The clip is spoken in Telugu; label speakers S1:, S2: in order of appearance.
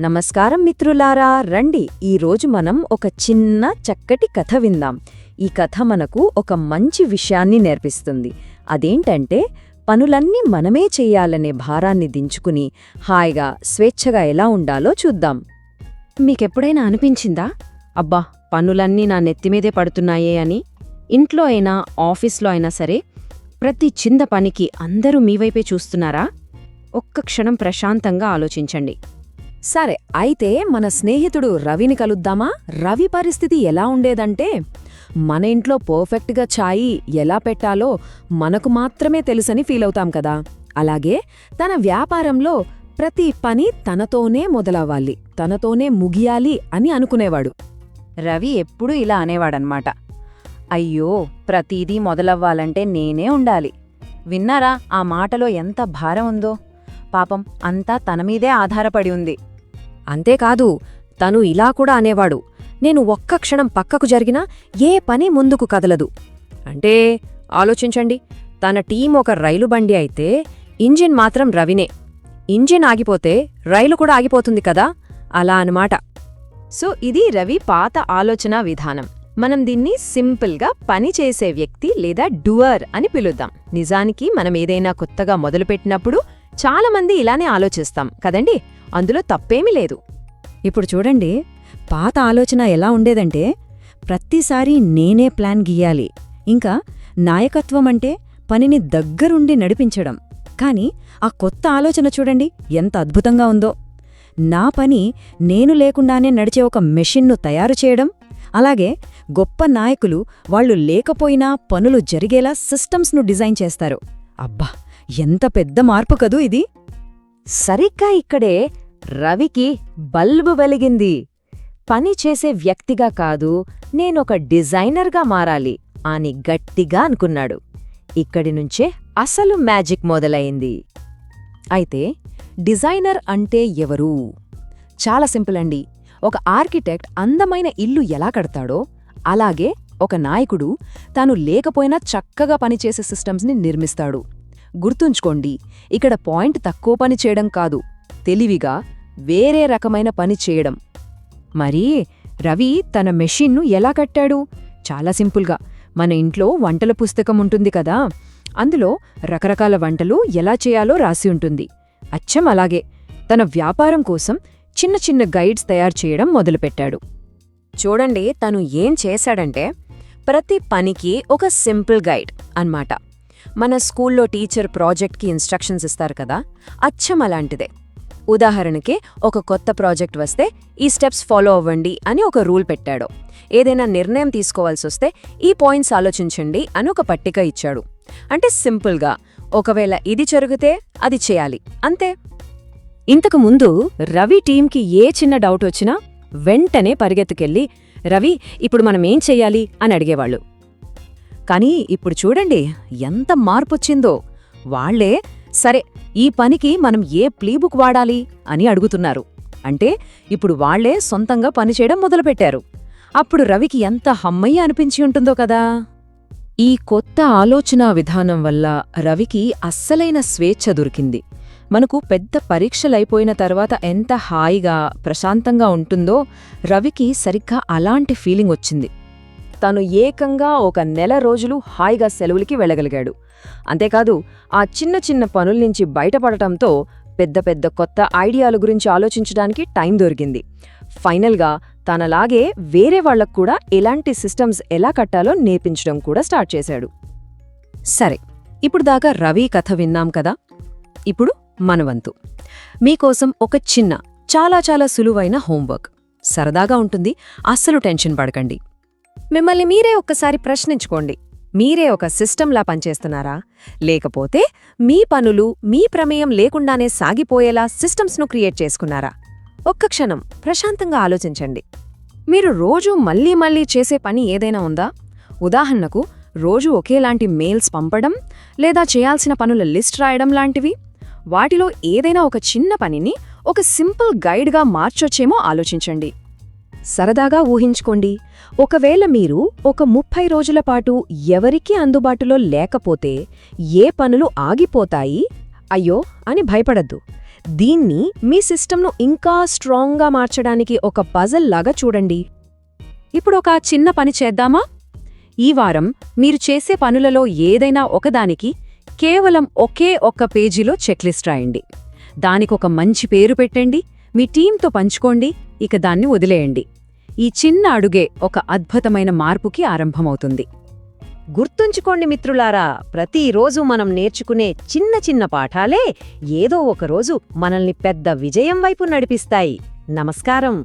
S1: నమస్కారం మిత్రులారా రండి ఈరోజు మనం ఒక చిన్న చక్కటి కథ విందాం. ఈ కథ మనకు ఒక మంచి విషయాన్ని నేర్పిస్తుంది. అదేంటంటే పనులన్నీ మనమే చెయ్యాలనే భారాన్ని దించుకుని హాయిగా స్వేచ్ఛగా ఎలా ఉండాలో చూద్దాం. మీకెప్పుడైనా అనిపించిందా? అబ్బా పనులన్నీ నా నెత్తిమీదే పడుతున్నాయే అని. ఇంట్లో అయినా ఆఫీస్లో అయినా సరే ప్రతి చిన్న పనికి అందరూ మీ వైపే చూస్తున్నారా? ఒక్క క్షణం ప్రశాంతంగా ఆలోచించండి. సరే అయితే మన స్నేహితుడు రవిని కలుద్దామా? రవి పరిస్థితి ఎలా ఉండేదంటే మన ఇంట్లో పర్ఫెక్ట్గా ఛాయి ఎలా పెట్టాలో మనకు మాత్రమే తెలుసని ఫీలవుతాం కదా. అలాగే తన వ్యాపారంలో ప్రతి పని తనతోనే మొదలవ్వాలి తనతోనే ముగియాలి అని అనుకునేవాడు. రవి ఎప్పుడూ ఇలా అనేవాడనమాట అయ్యో ప్రతీదీ మొదలవ్వాలంటే నేనే ఉండాలి. విన్నారా ఆ మాటలో ఎంత భారం ఉందో? పాపం అంతా తన మీదే ఆధారపడి ఉంది. అంతేకాదు తను ఇలా కూడా అనేవాడు నేను ఒక్క క్షణం పక్కకు జరిగినా ఏ పని ముందుకు కదలదు. అంటే ఆలోచించండి తన టీం ఒక రైలు బండి అయితే ఇంజిన్ మాత్రం రవినే. ఇంజిన్ ఆగిపోతే రైలు కూడా ఆగిపోతుంది కదా? అలా అనమాట సో ఇది రవి పాత ఆలోచన విధానం. మనం దీన్ని సింపుల్గా పని చేసే వ్యక్తి లేదా డూయర్ అని పిలుద్దాం. నిజానికి మనం ఏదైనా కొత్తగా మొదలుపెట్టినప్పుడు చాలామంది ఇలానే ఆలోచిస్తాం కదండి? అందులో తప్పేమీ లేదు. ఇప్పుడు చూడండి పాత ఆలోచన ఎలా ఉండేదంటే ప్రతిసారి నేనే ప్లాన్ గీయాలి. ఇంకా నాయకత్వం అంటే పనిని దగ్గరుండి నడిపించడం. కాని ఆ కొత్త ఆలోచన చూడండి ఎంత అద్భుతంగా ఉందో. నా పని నేను లేకుండానే నడిచే ఒక మెషిన్ను తయారు చేయడం అలాగే గొప్ప నాయకులు వాళ్ళు లేకపోయినా పనులు జరిగేలా సిస్టమ్స్ను డిజైన్ చేస్తారు. అబ్బా! ఎంత పెద్ద మార్పు కదూ ఇది? సరిగ్గా ఇక్కడే రవికి బల్బు వెలిగింది. పని చేసే వ్యక్తిగా కాదు నేనొక డిజైనర్గా మారాలి అని గట్టిగా అనుకున్నాడు. ఇక్కడి నుంచే అసలు మ్యాజిక్ మొదలైంది. అయితే డిజైనర్ అంటే ఎవరు? చాలా సింపుల్ అండి. ఒక ఆర్కిటెక్ట్ అందమైన ఇల్లు ఎలా కడతాడో అలాగే ఒక నాయకుడు తాను లేకపోయినా చక్కగా పనిచేసే సిస్టమ్స్ని నిర్మిస్తాడు. గుర్తుంచుకోండి ఇక్కడ పాయింట్ తక్కువ పని చేయడం కాదు తెలివిగా వేరే రకమైన పని చేయడం. మరి రవి తన మెషిన్ను ఎలా కట్టాడు? చాలా సింపుల్గా. మన ఇంట్లో వంటల పుస్తకం ఉంటుంది కదా అందులో రకరకాల వంటలు ఎలా చేయాలో రాసి ఉంటుంది. అచ్చం అలాగే. తన వ్యాపారం కోసం చిన్న చిన్న గైడ్స్ తయారు చేయడం మొదలుపెట్టాడు. చూడండి తను ఏం చేశాడంటే ప్రతి పనికి ఒక సింపుల్ గైడ్ అన్మాట మన స్కూల్లో టీచర్ ప్రాజెక్ట్కి ఇన్స్ట్రక్షన్స్ ఇస్తారు కదా అచ్చం అలాంటిదే. ఉదాహరణకి ఒక కొత్త ప్రాజెక్ట్ వస్తే ఈ స్టెప్స్ ఫాలో అవ్వండి అని ఒక రూల్ పెట్టాడు. ఏదైనా నిర్ణయం తీసుకోవాల్సి వస్తే ఈ పాయింట్స్ ఆలోచించండి అని ఒక పట్టిక ఇచ్చాడు. అంటే సింపుల్గా ఒకవేళ ఇది జరిగితే అది చేయాలి. అంతే. ఇంతకు ముందు రవి టీంకి ఏ చిన్న డౌట్ వచ్చినా వెంటనే పరిగెత్తుకెళ్ళి రవి ఇప్పుడు మనమేం చెయ్యాలి అని అడిగేవాళ్ళు. కానీ ఇప్పుడు చూడండి ఎంత మార్పొచ్చిందో. వాళ్ళే సరే ఈ పనికి మనం ఏ ప్లీబుక్ వాడాలి అని అడుగుతున్నారు. అంటే ఇప్పుడు వాళ్ళే సొంతంగా పనిచేయడం మొదలుపెట్టారు. అప్పుడు రవికి ఎంత హమ్మయ్య అనిపించి ఉంటుందో కదా. ఈ కొత్త ఆలోచనా విధానం వల్ల రవికి అస్సలైన స్వేచ్ఛ దొరికింది. మనకు పెద్ద పరీక్షలైపోయిన తర్వాత ఎంత హాయిగా ప్రశాంతంగా ఉంటుందో రవికి సరిగ్గా అలాంటి ఫీలింగ్ వచ్చింది. తను ఏకంగా ఒక నెల రోజులు హాయిగా సెలవులకి వెళ్ళగలిగాడు. అంతేకాదు ఆ చిన్న చిన్న పనుల నుంచి బయటపడటంతో పెద్ద పెద్ద కొత్త ఐడియాల గురించి ఆలోచించడానికి టైం దొరికింది. ఫైనల్గా తనలాగే వేరే వాళ్ళకు కూడా ఎలాంటి సిస్టమ్స్ ఎలా కట్టాలో నేర్పించడం కూడా స్టార్ట్ చేశాడు. సరే ఇప్పుడు దాకా రవి కథ విన్నాం కదా? ఇప్పుడు మనవంతు మీకోసం ఒక చిన్న చాలా చాలా సులువైన హోంవర్క్. సరదాగా ఉంటుంది అస్సలు టెన్షన్ పడకండి. మిమ్మల్ని మీరే ఒక్కసారి ప్రశ్నించుకోండి. మీరే ఒక సిస్టంలా పనిచేస్తున్నారా? లేకపోతే మీ పనులు మీ ప్రమేయం లేకుండానే సాగిపోయేలా సిస్టమ్స్ను క్రియేట్ చేసుకున్నారా? ఒక్క క్షణం ప్రశాంతంగా ఆలోచించండి. మీరు రోజూ మళ్ళీ మళ్ళీ చేసే పని ఏదైనా ఉందా? ఉదాహరణకు రోజు ఒకేలాంటి మెయిల్స్ పంపడం లేదా చేయాల్సిన పనుల లిస్ట్ రాయడం లాంటివి? వాటిలో ఏదైనా ఒక చిన్న పనిని ఒక సింపుల్ గైడ్గా మార్చొచ్చేమో ఆలోచించండి. సరదాగా ఊహించుకోండి. ఒకవేళ మీరు ఒక ముప్పై రోజుల పాటు ఎవరికీ అందుబాటులో లేకపోతే ఏ పనులు ఆగిపోతాయి? అయ్యో అని భయపడద్దు.
S2: దీన్ని మీ సిస్టమ్ను ఇంకా స్ట్రాంగ్గా మార్చడానికి ఒక పజల్ లాగా చూడండి.
S1: ఇప్పుడు ఒక చిన్న పని చేద్దామా? ఈ వారం మీరు చేసే పనులలో ఏదైనా ఒకదానికి కేవలం ఒకే ఒక్క పేజీలో చెక్లిస్ట్ రాయండి. దానికొక మంచి పేరు పెట్టండి. మీ టీంతో పంచుకోండి. ఇక దాన్ని వదిలేయండి. ఈ చిన్న అడుగే ఒక అద్భుతమైన మార్పుకి ఆరంభమవుతుంది.
S2: గుర్తుంచుకోండి మిత్రులారా ప్రతిరోజు మనం నేర్చుకునే చిన్న చిన్న పాఠాలే ఏదో ఒకరోజు మనల్ని పెద్ద విజయం వైపు నడిపిస్తాయి. నమస్కారం.